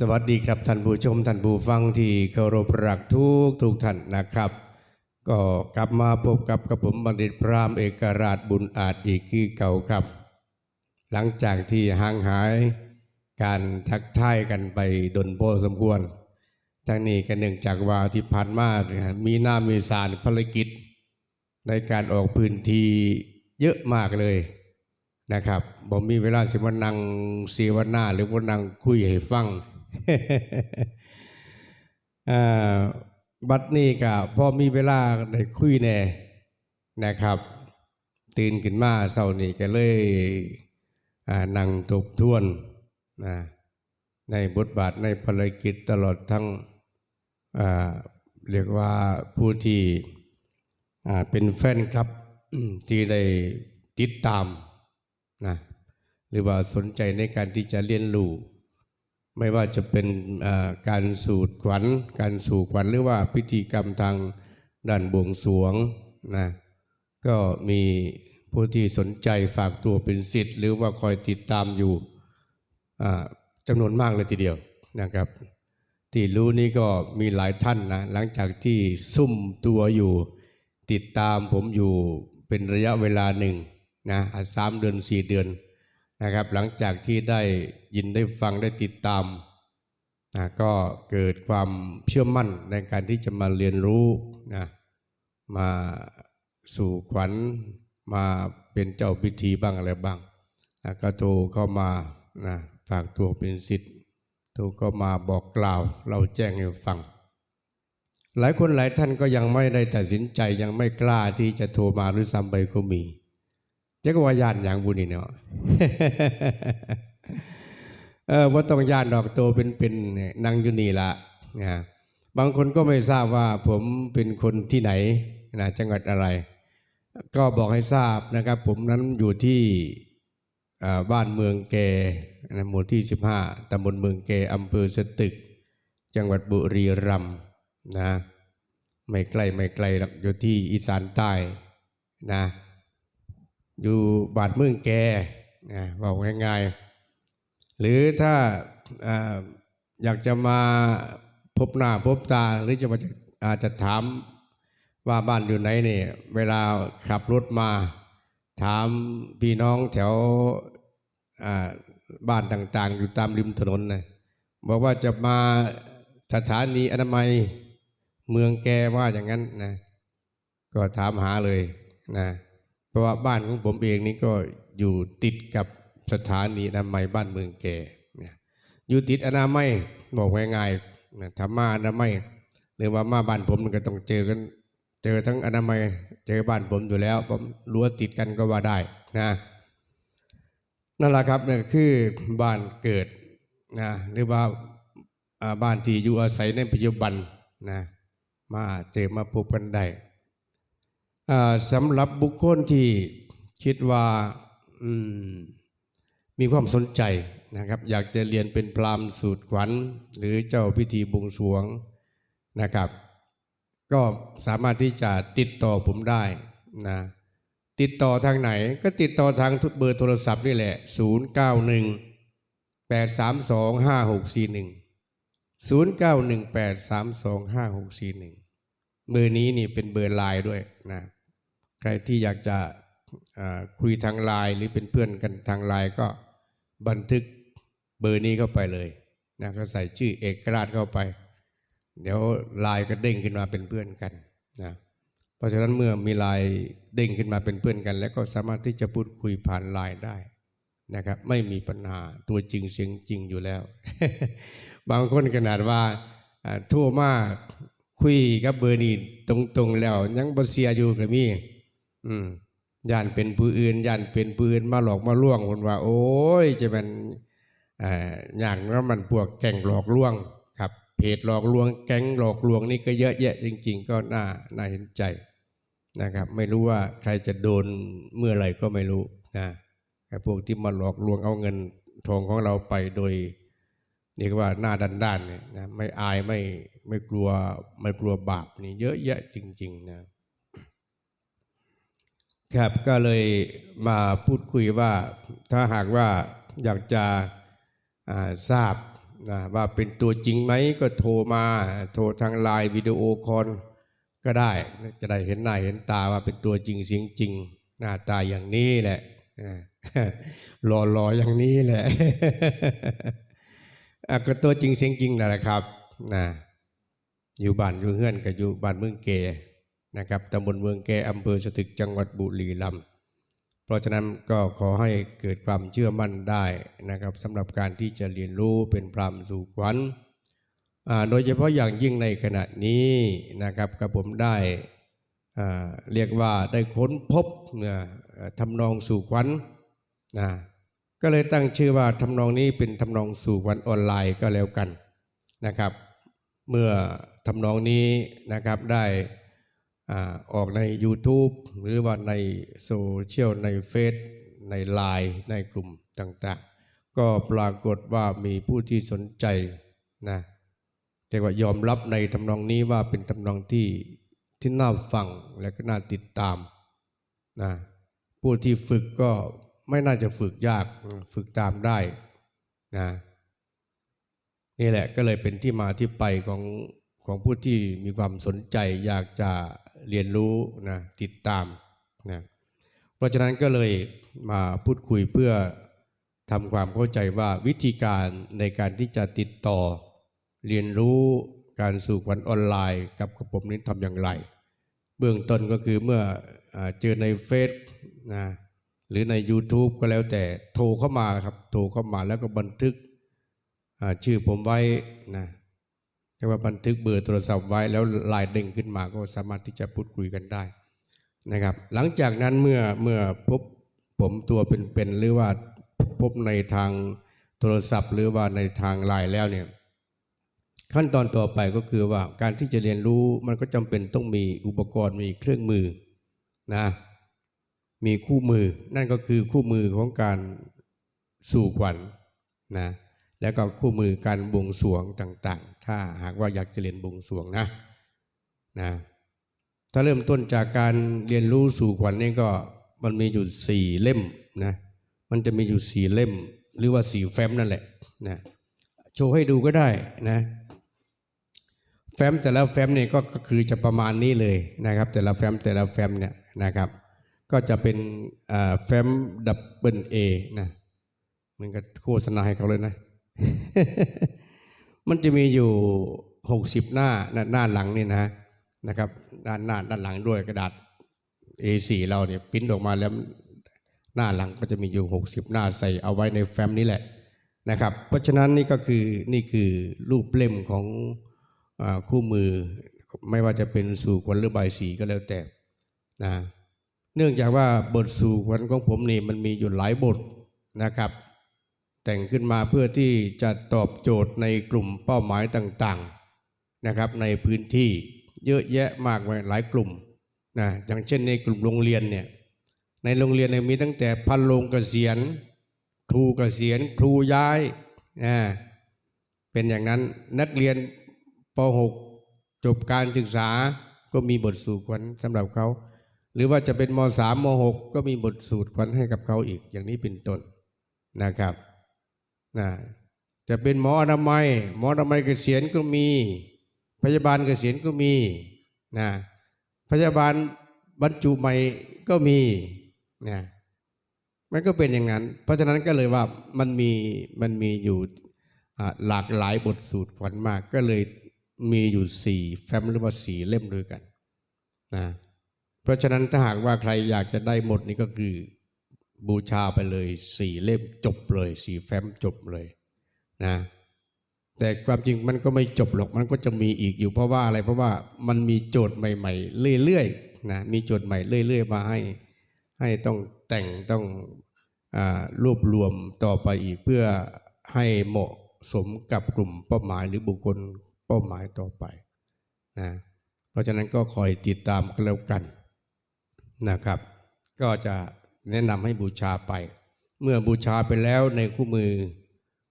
สวัสดีครับท่านผู้ชมท่านผู้ฟังที่เคารพรักทุกทุกท่านนะครับ ก็กลับมาพบกับกระผมบัณฑิตพรามเอกราชบุญอาจอีกคือเก่าครับ หลังจากที่ห่างหายการทักทายกันไปดนโพสมควรทั้งนี้ก็เนื่องจากว่าที่ผ่านมามีหน้ามีสารภารกิจ ในการออกพื้นที่เยอะมากเลยนะครับผมมีเวลาสิมานั่งเสียวนาหรือว่านั่งคุยให้ฟัง บัดนี้ก็พอมีเวลาได้คุยแน่นะครับ ตื่นขึ้นมาเช้านี้ก็เลยนั่งทบทวนนะในบทบาทในภารกิจตลอดทั้งเรียกว่าผู้ที่เป็นแฟนครับที่ได้ติดตามนะหรือว่าสนใจในการที่จะเรียนรู้ ไม่ว่าจะเป็นการสูดขวัญ การสู่ขวัญหรือว่าพิธีกรรมทางด้านบวงสรวงนะก็มีผู้ที่สนใจฝากตัวเป็นสิทธิ์ หรือว่าคอยติดตามอยู่จำนวนมากเลยทีเดียวนะครับ ที่รู้นี้ก็มีหลายท่านนะหลังจากที่ซุ่มตัวอยู่ ติดตามผมอยู่เป็นระยะเวลาหนึ่งนะสามเดือนสี่เดือน นะครับ หลังจากที่ได้ยินได้ฟังได้ติดตามนะก็เกิดความเชื่อมั่นในการที่จะมาเรียนรู้นะมาสู่ขวัญมาเป็นเจ้าพิธีบ้างอะไรบ้างนะก็โทรเข้ามานะฝากตัวเป็นสิทธิ์โทรก็มาบอกกล่าว เราแจ้งให้ฟัง หลายคนหลายท่านก็ยังไม่ได้ตัดสินใจยังไม่กล้าที่จะโทรมาหรือซ้ำไปก็มี จักว่าญาติอย่างบุญนี่เนาะเออว่าต้องญาติดอกโตเป็นเป็นเนี่ยนั่งอยู่นี่ละนะบางคนก็ไม่ทราบว่าผมเป็นคนที่ไหนนะจังหวัดอะไร ก็บอกให้ทราบนะครับ ผมนั้นอยู่ที่บ้านเมืองแกหมู่ที่ 15ตำบลเมืองแกอำเภอสตึก จังหวัดบุรีรัมย์นะ ไม่ไกลไม่ไกลหรอกอยู่ที่อีสานใต้นะ อยู่บาดเมืองแกนะบอกง่ายๆหรือถ้าออยากจะมาพบหน้าพบตาหรือจะมาอาจจะถามว่าบ้านอยู่ไหนเนี่ยเวลาขับรถมา ถามพี่น้องแถวบ้านต่างๆ อยู่ตามริมถนนนะบอกว่าจะมาสถานีอนามัยเมืองแกว่าอย่างนั้นนะ ก็ถามหาเลยนะ ราะว่าบ้านของผมเองนี่ก็อยู่ติดกับสถานีอนามัยบ้านเมืองแก่เนี่ยอยู่ติดอนามัยบอกง่ายๆนะถ้ามาอนามัยหรือว่ามาบ้านผมมันก็ต้องเจอกัน เจอทั้งอนามัย เจอบ้านผมอยู่แล้วผมรั้วติดกันก็ว่าได้นะนั่นแหละครับนี่คือบ้านเกิดนะหรือว่าบ้านที่อยู่อาศัยในปัจจุบันนะมาเจอมาพบกันได้ สำหรับบุคคลที่คิดว่ามมีความสนใจนะครับ อยากจะเรียนเป็นพรามสูตรขวัญ หรือเจ้าพิธีบวงสรวงนะครับ ก็สามารถที่จะติดต่อผมได้นะติดต่อทางไหนก็ติดต่อทางเบอร์โทรศัพท์นี่แหละ 0 9 1 8 3 2 5 6 4 1 0 9 1 8 3 2 5 6 4 1 เบอร์นี้นี่เป็นเบอร์ไลน์ด้วยนะ ใครที่อยากจะคุยทางไลน์หรือเป็นเพื่อนกันทางไลน์ก็บันทึกเบอร์นี้เข้าไปเลยนะก็ใส่ชื่อเอกราชเข้าไป เดี๋ยวไลน์ก็เด้งขึ้นมาเป็นเพื่อนกันนะเพราะฉะนั้นเมื่อมีไลน์เด้งขึ้นมาเป็นเพื่อนกัน แล้วก็สามารถที่จะพูดคุยผ่านไลน์ได้นะครับไม่มีปัญหาตัวจริงเสียงจริงอยู่แล้ว บางคนขนาดว่าทั่วมากคุยกับเบอร์นี้ตรงๆแล้ว ยังบ่เสียอยู่ก็มี อืมย่านเป็นผู้อื่นย่านเป็นผู้อื่นมาหลอกมาล่วงคนว่า โอ้ย จะเป็นอย่างนั้นมันพวกแก่งหลอกลวงครับเพจหลอกลวง แก๊งหลอกลวงนี่ก็เยอะแยะจริง ๆ ก็น่าน่าเห็นใจนะครับ ไม่รู้ว่าใครจะโดนเมื่อไหร่ก็ไม่รู้นะไอ้พวกที่มาหลอกลวงเอาเงินทองของเราไปโดยนี่ก็ว่าหน้าด้านๆเนี่ยนะไม่อายไม่ไม่กลัวไม่กลัวบาปนี่เยอะแยะจริง ๆ นะ ครับก็เลยมาพูดคุยว่าถ้าหากว่าอยากจะทราบนะว่าเป็นตัวจริงไหมก็โทรมาโทรทางไลน์วิดีโอคอลก็ได้จะได้เห็นหน้าเห็นตาว่าเป็นตัวจริงเสียงจริง หน้าตาอย่างนี้แหละหล่อๆอย่างนี้แหละอะก็ตัวจริงเสียงจริงนั่นแหละครับนะอยู่บ้านอยู่เฮือนกับอยู่บ้านเมืองเก นะครับตำบลเมืองแกอำเภอสตึกจังหวัดบุรีรัมย์เพราะฉะนั้นก็ขอให้เกิดความเชื่อมั่นได้นะครับสำหรับการที่จะเรียนรู้เป็นพรามสู่ขวัญโดยเฉพาะอย่างยิ่งในขณะนี้นะครับกับผมได้เรียกว่าได้ค้นพบเนี่ยเอ่อทำนองสู่ขวัญนะก็เลยตั้งชื่อว่าทำนองนี้เป็นทำนองสู่ขวัญออนไลน์ก็แล้วกันนะครับ เมื่อทำนองนี้นะครับได้ อออกใน YouTube หรือว่าในโซเชียลในเฟซในไลน์ในกลุ่มต่างๆ ก็ปรากฏว่ามีผู้ที่สนใจนะเรียกว่ายอมรับในทำนองนี้ว่าเป็นทำนองที่ที่น่าฟังและก็น่าติดตามนะผู้ที่ฝึกก็ไม่น่าจะฝึกยากฝึกตามได้นะนี่แหละก็เลยเป็นที่มาที่ไปของของผู้ที่มีความสนใจอยากจะ เรียนรู้นะติดตามนะเพราะฉะนั้นก็เลยมาพูดคุยเพื่อทำความเข้าใจว่าวิธีการในการที่จะติดต่อ เรียนรู้การสู่ขวัญออนไลน์ กับกับผมนี้ทำอย่างไร เบื้องต้นก็คือเมื่ออเจอในเฟซนะหรือใน YouTube ก็แล้วแต่โทรเข้ามาครับ โทรเข้ามาแล้วก็บันทึกชื่อผมไว้นะ เรียกว่าบันทึกเบอร์โทรศัพท์ไว้แล้วไลน์เด้งขึ้นมาก็สามารถที่จะพูดคุยกันได้นะครับ หลังจากนั้นเมื่อเมื่อพบผมตัวเป็นๆหรือว่าพบในทางโทรศัพท์ หรือว่าในทางไลน์แล้วเนี่ยขั้นตอนต่อไปก็คือว่าการที่จะเรียนรู้มันก็จำเป็นต้องมีอุปกรณ์มีเครื่องมือนะมีคู่มือ นั่นก็คือคู่มือของการสู่ขวัญนะแล้วก็คู่มือการบวงสรวงต่าง ถ้าหากว่าอยากจะเรียนบวงสวงนะนะถ้าเริ่มต้นจากการเรียนรู้สู่ขวัญนี่ก็มันมีอยู่สี่เล่มนะมันจะมีอยู่สี่เล่ม หรือว่าสี่แฟ้มนั่นแหละนะโชว์ให้ดูก็ได้นะแฟ้มแต่ละแฟ้มเนี่ยก็คือจะประมาณนี้เลยนะครับ แต่ละแฟ้มแต่ละแฟ้มเนี่ยนะครับ ก็จะเป็นแฟ้มดับเบิลเอนะมันก็โฆษณาให้เขาเลยนะ มันจะมีอยู่หกสิบหน้าหน้าหน้าหลังนี่นะนะครับด้านหน้าด้านหลังด้วยกระดาษ A4 เราเนี่ยปริ้นออกมาแล้วหน้าหลังก็จะมีอยู่หกสิบหน้าใส่เอาไว้ในแฟ้มนี้แหละนะครับ เพราะฉะนั้นนี่ก็คือนี่คือรูปเล่มของอคู่มือ ไม่ว่าจะเป็นสู่ขวัญหรือใบสีก็แล้วแต่นะเนื่องจากว่าบทสู่ขวัญของผมนี่มันมีอยู่หลายบทนะครับ แต่งขึ้นมาเพื่อที่จะตอบโจทย์ในกลุ่มเป้าหมายต่างๆนะครับในพื้นที่เยอะแยะมากมายหลายกลุ่มนะอย่างเช่นในกลุ่มโรงเรียนเนี่ยในโรงเรียนมีตั้งแต่พันโรงเกษียณ ครูเกษียณ ครูย้ายนะเป็นอย่างนั้นนักเรียนป .6 จบการศึกษาก็มีบทสู่ขวัญสำหรับเขา หรือว่าจะเป็นม .3 ม .6 ก็มีบทสูตรขวัญให้กับเขาอีกอย่างนี้เป็นต้นนะครับ นะจะเป็นหมออนามัย หมออนามัยเกษียณก็มี พยาบาลเกษียณก็มีนะพยาบาลบรรจุใหม่ก็มีนะมันก็เป็นอย่างนั้น เพราะฉะนั้นก็เลยว่ามันมีมันมีอยู่หลากหลายบทสูตรขวัญมาก ก็เลยมีอยู่สี่แฟ้มหรือว่าสี่เล่มด้วยกันนะเพราะฉะนั้นถ้าหากว่าใครอยากจะได้หมดนี่ก็คือ บูชาไปเลยสี่เล่มจบเลยสี่แฟ้มจบเลยนะแต่ความจริงมันก็ไม่จบหรอกมันก็จะมีอีกอยู่เพราะว่าอะไรเพราะว่ามันมีโจทย์ใหม่ ๆ เรื่อยๆนะมีโจทย์ใหม่เรื่อย ๆ มาให้ให้ต้องแต่งต้องอรวบรวมต่อไปอีกเพื่อให้เหมาะสมกับกลุ่มเป้าหมายหรือบุคคลเป้าหมายต่อไปนะเพราะฉะนั้นก็คอยติดตามกันแล้วกันนะครับ ก็จะ แนะนำให้บูชาไป เมื่อบูชาไปแล้วในคู่มือ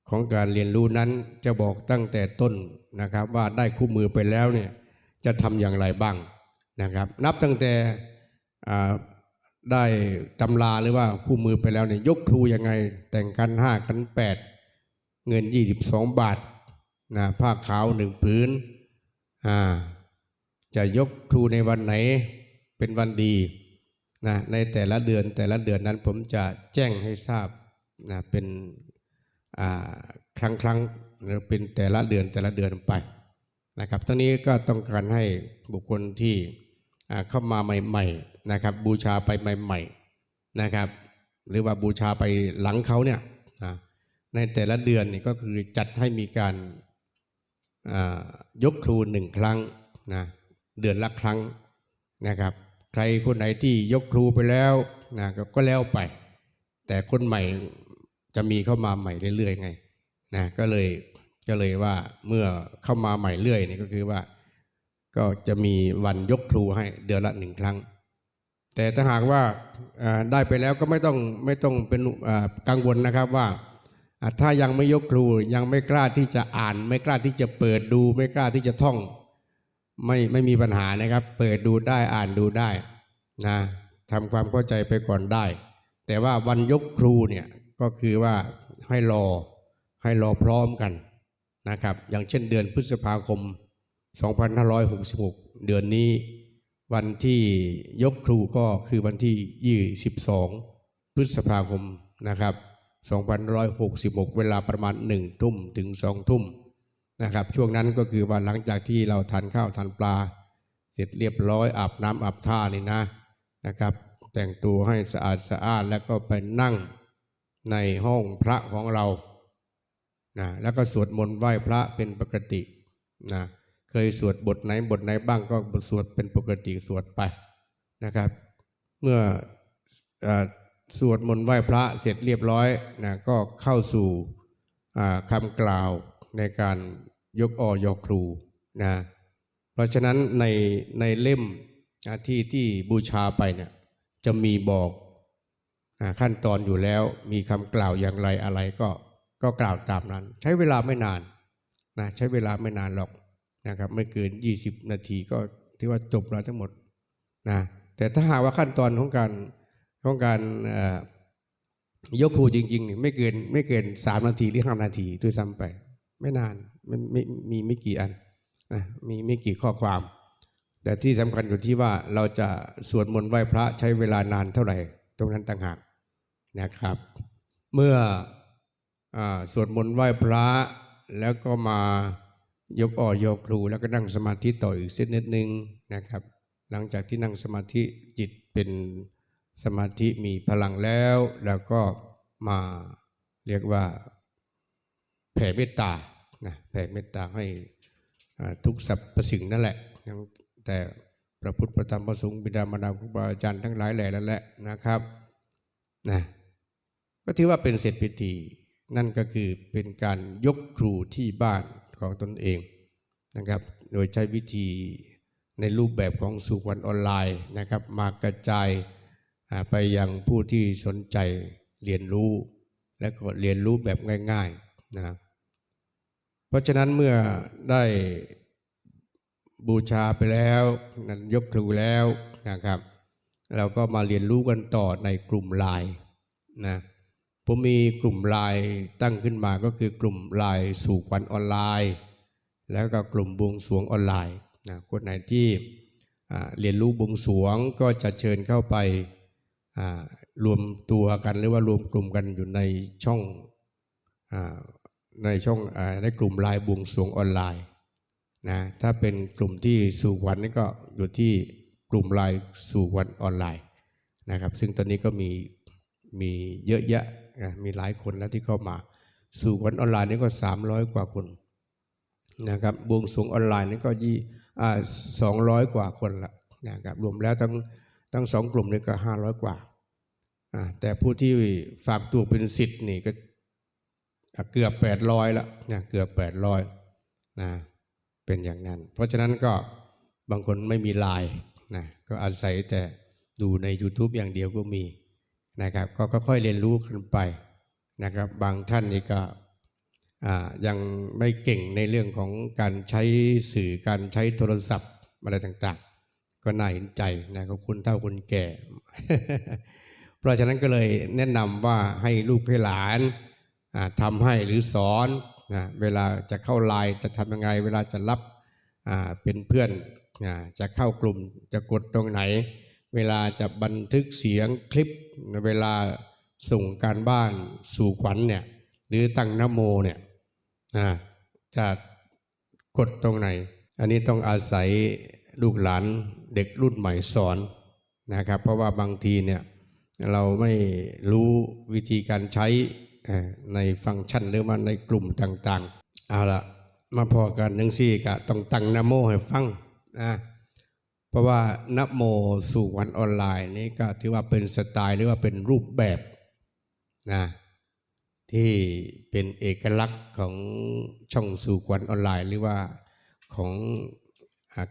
ของการเรียนรู้นั้นจะบอกตั้งแต่ต้นนะครับว่าได้คู่มือไปแล้วเนี่ยจะทำอย่างไรบ้างนะครับ นับตั้งแต่ได้ตำราหรือว่าคู่มือไปแล้วเนี่ยยกครูยังไง แต่งคันห้าคันแปดเงิน22บาทนะผ้าขาวหนึ่งผืนจะยกครูในวันไหนเป็นวันดี นะในแต่ละเดือนแต่ละเดือนนั้นผมจะแจ้งให้ทราบนะเป็นครั้งครั้งหรือเป็นแต่ละเดือนแต่ละเดือนไปนะครับทั้งนี้ก็ต้องการให้บุคคลที่เข้ามาใหม่ๆนะครับ บูชาไปใหม่ๆนะครับ หรือว่าบูชาไปหลังเขาเนี่ยในแต่ละเดือนนี่ก็คือจัดให้มีการยกครูหนึ่งครั้งนะเดือนละครั้งนะครับ ใครคนไหนที่ยกครูไปแล้วนะก็แล้วไป แต่คนใหม่จะมีเข้ามาใหม่เรื่อยๆไงนะก็เลยก็เลยว่าเมื่อเข้ามาใหม่เรื่อยนี่ก็คือว่า ก็จะมีวันยกครูให้เดือนละหนึ่งครั้ง แต่ถ้าหากว่าได้ไปแล้วก็ไม่ต้องไม่ต้องเป็นกังวลนะครับว่า ถ้ายังไม่ยกครูยังไม่กล้าที่จะอ่าน ไม่กล้าที่จะเปิดดู ไม่กล้าที่จะท่อง ไม่ไม่มีปัญหานะครับ เปิดดูได้อ่านดูได้นะทำความเข้าใจไปก่อนได้ แต่ว่าวันยกครูเนี่ยก็คือว่าให้รอให้รอพร้อมกันนะครับ อย่างเช่นเดือนพฤษภาคม 2566 เดือนนี้ วันที่ยกครูก็คือวันที่ 22 พฤษภาคมนะครับ 2566 เวลาประมาณ 1 ทุ่มถึง 2 ทุ่ม นะครับ ช่วงนั้นก็คือว่าหลังจากที่เราทานข้าวทานปลา เสร็จเรียบร้อยอาบน้ำอาบท่านี่นะนะครับ แต่งตัวให้สะอาดสะอาดแล้วก็ไปนั่งในห้องพระของเรานะแล้วก็สวดมนต์ไหว้พระเป็นปกตินะเคยสวดบทไหนบทไหนบ้างก็บทสวดเป็นปกติสวดไปนะครับ เมื่ออสวดมนต์ไหว้พระเสร็จเรียบร้อยนะก็เข้าสู่คำกล่าว ในการยกออยกครูนะเพราะฉะนั้นในในเล่มที่ที่บูชาไปเนี่ยจะมีบอกขั้นตอนอยู่แล้วมีคำกล่าวอย่างไรอะไรก็ก็กล่าวตามนั้น ใช้เวลาไม่นานนะใช้เวลาไม่นานหรอกนะครับไม่เกิน 20 นาทีก็ที่ว่าจบแล้วทั้งหมดนะแต่ถ้าหากว่าขั้นตอนของการของการเอ่อยกครูจริงๆ ไม่เกินไม่เกินสามนาทีหรือห้านาทีด้วยซ้ำไป ไม่นานมันม,มีไม่กี่อันนะมีไม่กี่ข้อความ แต่ที่สำคัญอยู่ที่ว่าเราจะสวดมนต์ไหว้พระใช้เวลานานเท่าไหร่ ตรงนั้นต่างหากนะครับ เมื่ออสวดมนต์ไหว้พระแล้วก็มายกอ่อยกครู แล้วก็นั่งสมาธิต่ออีกสักนิดนึงนะครับ หลังจากที่นั่งสมาธิจิตเป็นสมาธิมีพลังแล้ว แล้วก็มาเรียกว่า แผ่เมตตานะแผ่เมตตาให้ทุกสรรพสิ่งนั่นแหละยังแต่พระพุทธพระธรรมพระสงฆ์บิดามารดาครูบาอาจารย์ทั้งหลายแหล่นั่นแหละนะครับนะก็ถือว่าเป็นเสร็จพิธีนั่นก็คือเป็นการยกครูที่บ้านของตนเองนะครับ โดยใช้วิธีในรูปแบบของสุวรรณออนไลน์นะครับ มากระจายไปยังผู้ที่สนใจเรียนรู้ และก็เรียนรู้แบบง่ายๆนะค รับเพราะฉะนั้นเมื่อได้บูชาไปแล้วนั้นยกครูแล้วนะครับ เราก็มาเรียนรู้กันต่อในกลุ่มไลน์นะผมมีกลุ่มไลน์ตั้งขึ้นมาก็คือกลุ่มไลน์สู่ขวัญออนไลน์ แล้วก็กลุ่มบวงสรวงออนไลน์นะคนไหนที่เรียนรู้บวงสรวงก็จะเชิญเข้าไปรวมตัวกันหรือว่ารวมกลุ่มกันอยู่ในช่องอ ในช่องอในกลุ่มไลน์บวงสรวงออนไลน์นะถ้าเป็นกลุ่มที่สู่ขวัญนี่ก็อยู่ที่กลุ่มไลน์สู่ขวัญออนไลน์นะครับ ซึ่งตอนนี้ก็มีมีเยอะแยะนะมีหลายคนแล้วที่เข้ามาสู่ขวัญออนไลน์นี่ก็ 300 กว่าคนนะครับบวงสรวงออนไลน์นี่ก็ยี่สองร้อยกว่าคนละนะครับรวมแล้วทั้งทั้งสองกลุ่มนี่ก็ 500 กว่าอ่าแต่ผู้ที่ฝากตัวเป็นสิทธิ์นี่ก็ เกือบแปดร้อยล้วนะเกือบแปดร้อยนะเป็นอย่างนั้น เพราะฉะนั้นก็บางคนไม่มีไลน์นะก็อาศัยแต่ดูใน YouTube อย่างเดียวก็มีนะครับก็ค่อยๆเรียนรู้กันไปนะครับ บางท่านนี่ก็ยังไม่เก่งในเรื่องของการใช้สื่อการใช้โทรศัพท์อะไรต่างๆ ก็น่าเห็นใจนะก็คุณเท่าคนแก่ เพราะฉะนั้นก็เลยแนะนำว่าให้ลูกให้หลาน ทำให้หรือสอนนะเวลาจะเข้าไลน์จะทำยังไง เวลาจะรับเป็นเพื่อนจะเข้ากลุ่มจะกดตรงไหน เวลาจะบันทึกเสียงคลิป เวลาส่งการบ้านสู่ขวัญเนี่ยหรือตั้งนโมเนี่ยจะกดตรงไหน อันนี้ต้องอาศัยลูกหลานเด็กรุ่นใหม่สอนนะครับ เพราะว่าบางทีเนี่ยเราไม่รู้วิธีการใช้ ในฟังก์ชันหรือว่าในกลุ่มต่างๆเอาละมาพอกันหนึ่งสี่กะต้องตั้งนโมให้ฟังนะเพราะว่านโมสู่วันออนไลน์นี่ก็ถือว่าเป็นสไตล์หรือว่าเป็นรูปแบบนะที่เป็นเอกลักษณ์ของช่องสู่วัญออนไลน์ หรือว่าของ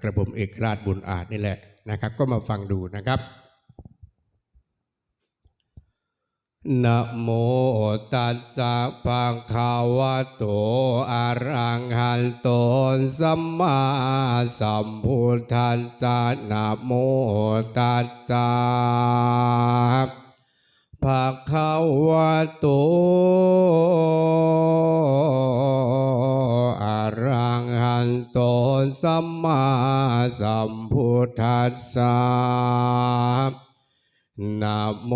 กระผมเอกราชบุญอาจนี่แหละนะครับ ก็มาฟังดูนะครับ นะโมตัสสะภะคะวะโตอะระหันโตสัมมาสัมพุทธัสสะนะโมตัสสะภะคะวะโตอะระหันโตสัมมาสัมพุทธัสสะ นะโม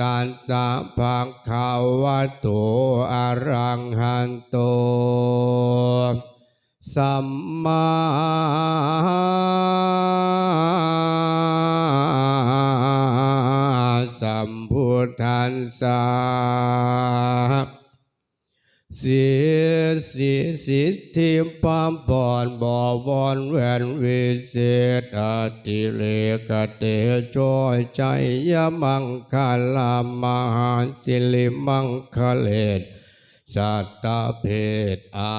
ตัสสะภะคะวะโตอะระหันโตสัมมาสัมพุทธัสสะสีสีสิทธิปัมปอนบว ติเลกเตโชยใจยมังคลามหาจิลิมังคเลศสัตตาเพศอา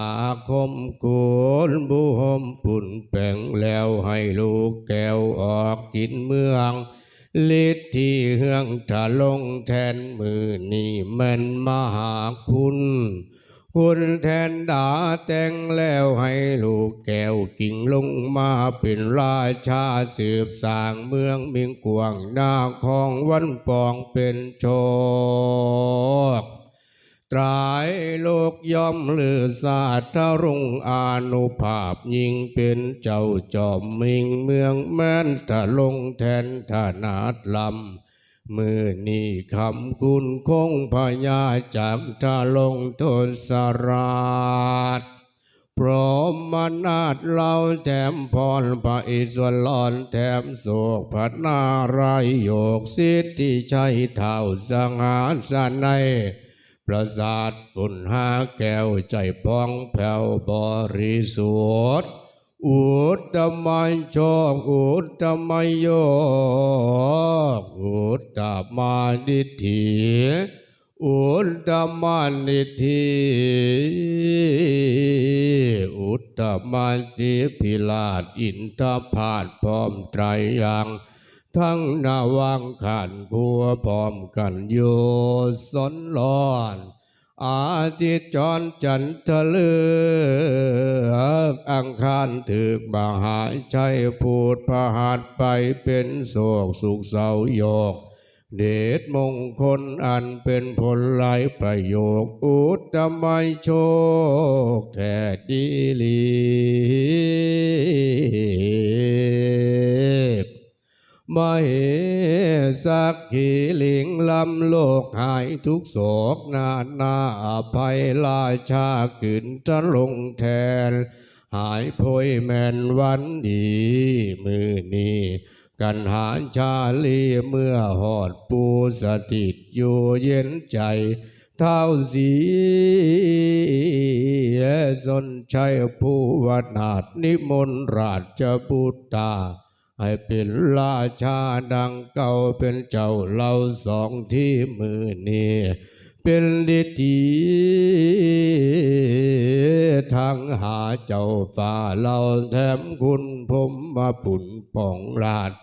คมกุลบุหมปุ่นแป่งแล้วให้ลูกแก้วออกกินเมืองฤทธิ์ที่เฮืองถะลงแทนมือนี่มันมหาคุณ คุณแทนดาแต่งแล้วให้ลูกแก้วกิ่งลงมาเป็นราชาสืบสางเมืองเมียงกวางนาของวันปองเป็นโชคตรายโลกย่อมลือศาสตรุงอานุภาพยิ่งเป็นเจ้าจอมมิงเมืองแม้นตะลงแทนธนาดลำ มือนี่คำคุณคงพญาจากทะลงทนสราชพร้อมมานาดเราแถมพรพระอิศวรลอนแถมโศกพัดนารายโยกสิทธิชัยเท่าสังหารสนัยประสาทฝุ่นหาแก้วใจพองแผ่วบริสุทธิ์อุตตมัยโชคอุตตมัยโยกอุ ตตมานิธิอุตตมานิธิอุตตมาสีพิลาตอินทพาดพร้อมไตรยังทั้งนาวังขันกัวพร้อมกันโยสนลอน อาทิตย์จรจันทะเลือกอังคารถึกมหาชัยพูดพหัสไปเป็นโศกสุขเศร้าโยก เดชมงคลอันเป็นผลหลายประโยค อุตตมัยโชคแท้ดีลี มเหสักขีลิงลำโลกหายทุกโศกนานาภัยลาชาขึ้นจะลงแทน หายโพยแมนวันดีมือนี้กันหารชาลีเมื่อหอดปูสถิตอยู่เย็นใจ เท้าสีสนชัยผู้วันาถนิมนต์ราชบุตตา ให้เป็นราชาดังเก่าเป็นเจ้าเราสองที่มือนี้เป็นดิทีทางหาเจ้าฝ่าเราแถมคุณผมมาปุ่นป่องลาด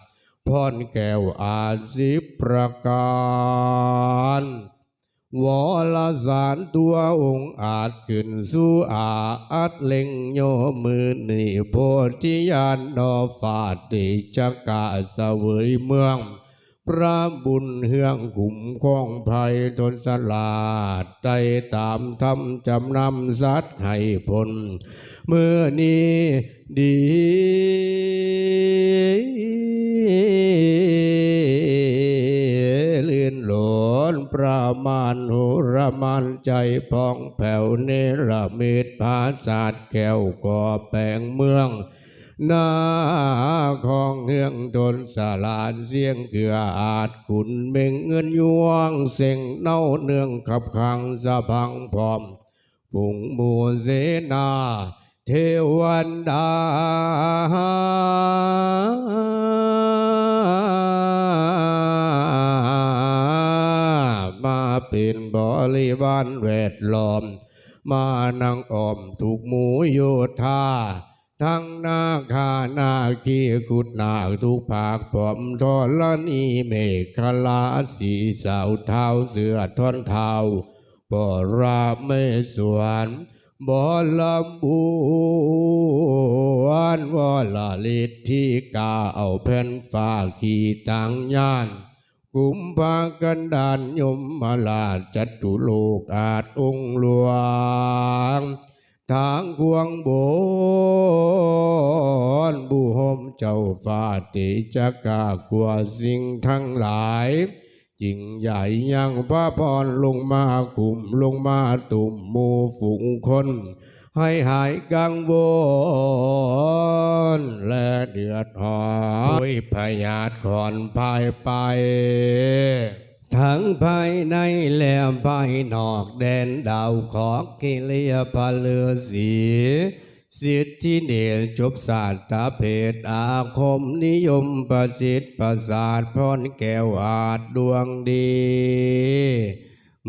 พรแก้วอาจสิประการ วลสารตัวองค์อาจขึ้นสู่อาอัดเล็งโยมือนีโพธิญาณนอฟาติจักกะเสวยเมือง พระบุญเฮืองขุมคองภัยทนสลาดใจตามทำจำนำสัตว์ให้ผลเมื่อนี้ดี ลื่นหลนประมาณหุรมันใจพองแผ่วเนรมิตภาษาทแก้วก่อแปลงเมืองนาของเฮืองตนสาลานเสียงเกืออาจขุนเม่งเงินยวงเสียงเน่าเนืองขับขังสะพังพร้อมฝุงหมูเสนา เทวันดา เป็นบริวารแวดล้อม มานังอ้อมถูกหมูโยธาทั้งนาคานาคีกุดนาทุกภาคผมทอลนีเมฆลาสีสาวเท้าเสือท่อนเท้าบ่ราเมสวนบ่ลำบวนว่ละลิทที่กาเอาแผ่นฟ้าขี่ต่างยาน กุมภากันดานยมมาลาจัตุโลกอาจองหลวง ทางควงโบนบุหมเจ้าฟ้าติจะกกากลัวสิ่งทั้งหลายยิ่งใหญ่ยังพระพรลงมาคุมลงมาตุ่มมูฝูงคน ให้หายกังวลและเดือดร้อนด้วยพยาธิขอนภายไป ทั้งภายในและภายนอกแดนดาวของกิเลยพาเลือสีสิทธิเดชจบศาสตร์เพศอาคมนิยมประสิทธิ์ประสาทพรแก้วอาจดวงดี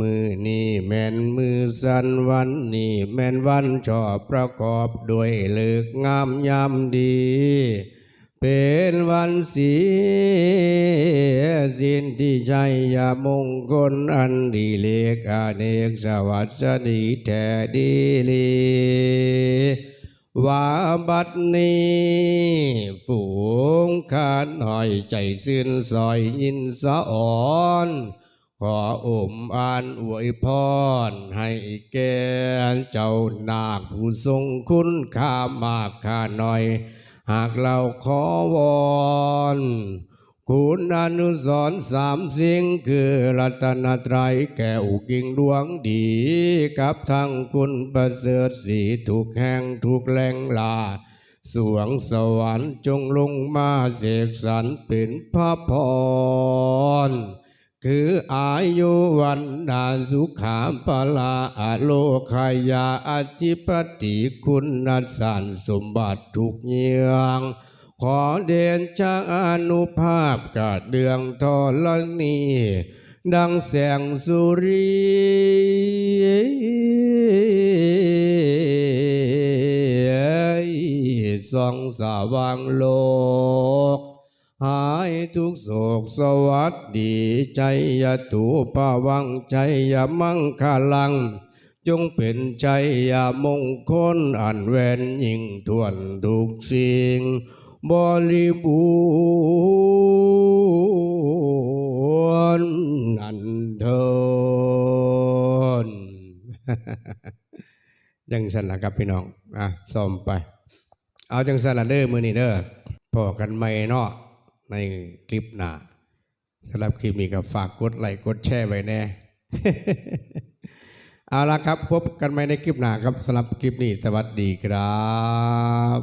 มือนี้แม่นมือสันวันนี้แม่นวันชอบประกอบด้วยเลิกงามยามดี เป็นวันสีสิ้นที่ใจยามงคลอันดีเล็กอเนกสวัสดีแท้ดีลีว่าบัดนี้ ฝูงขานหอยใจสิ้นซอยยินสะอ่อน ขออมอ่านอวยพร ให้แก่เจ้านาคผู้ทรงคุณค่ามากค่าน้อย หากเราขอวอนคุณอนุสรสามสิ่งคือรัตนตรัยแก้วกิ่งดวงดี กับทั้งคุณประเสริฐสีถูกแห่งถูกแหล่งลา สวงสวรรค์จงลงมาเสกสรรเป็นพระพร คืออายุวันดาสุขามปลาอโลคายาอธิปติคุณนัสสันสมบัติทุกเยียง ขอเดนจากอนุภาพกาดเดืองทอลนีดังแสงสุรีส่องสว่างโลก หายทุกโศกสวัสดีใจยตุปวังใจยมังคลัง จงเป็นใจยมงคลอันแวนยิ่งทวนทุกสิ่งบริบูรณ์นันเทนจังสนละครับพี่น้อง อะซ่อมไป เอาจังสนละเด้อมือนี่เด้อพอกันไม่เนาะ ในคลิปหน้าสำหรับคลิปนี้ก็ฝากกดไลค์กดแชร์ไว้แน่เอาละครับ พบกันใหม่ในคลิปหน้าครับสำหรับคลิปนี้ สวัสดีครับ